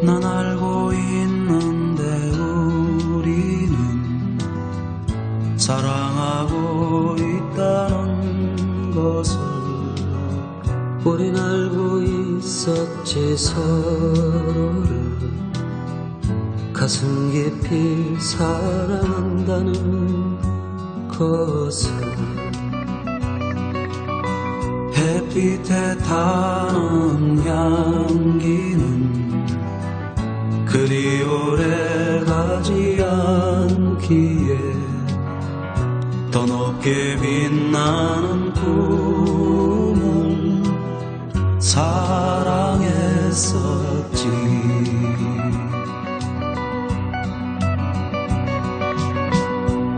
난 알고 있는데 우리는 사랑하고 있다는 것을 우린 알고 있었지 서로를. 가슴 깊이 사랑한다는 것을. 햇빛에 타는 향기는 그리 오래 가지 않기에 더 높게 빛나는 꿈을 사랑했었지.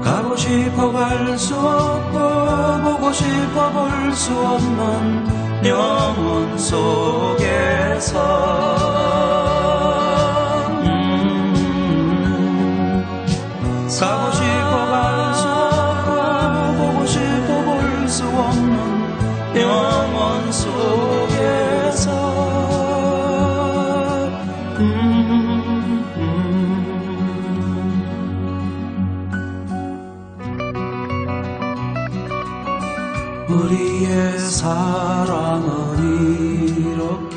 가고 싶어 갈 수 없고 보고 싶어 볼 수 없는 영혼 속에서 영혼 속에서 음, 음. 우리의 사랑은 이렇게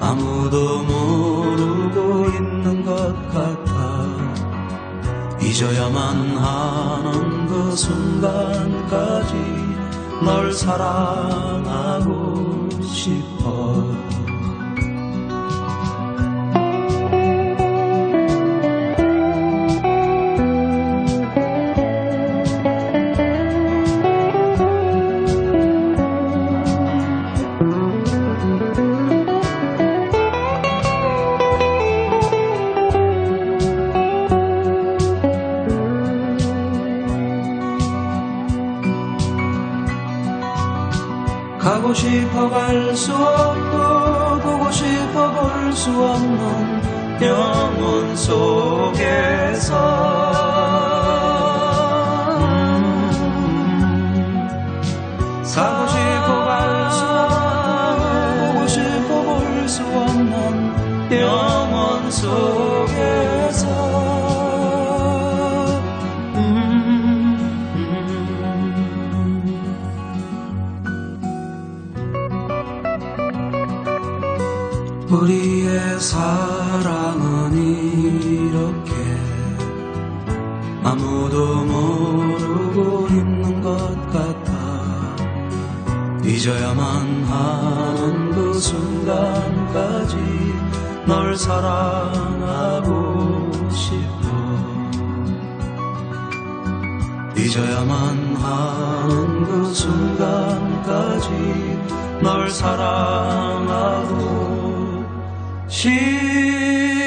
아무도 모르고 있는 것 같아 잊어야만 하는 그 순간까지 널 사랑하고 싶어 가고 싶어 갈 수 없고 보고 싶어 볼 수 없는 영혼 속에서 우리의 사랑은 이렇게 아무도 모르고 있는 것 같아. 잊어야만 하는 그 순간까지 널 사랑하고 싶어. 잊어야만 하는 그 순간까지 널 사랑하고 싶어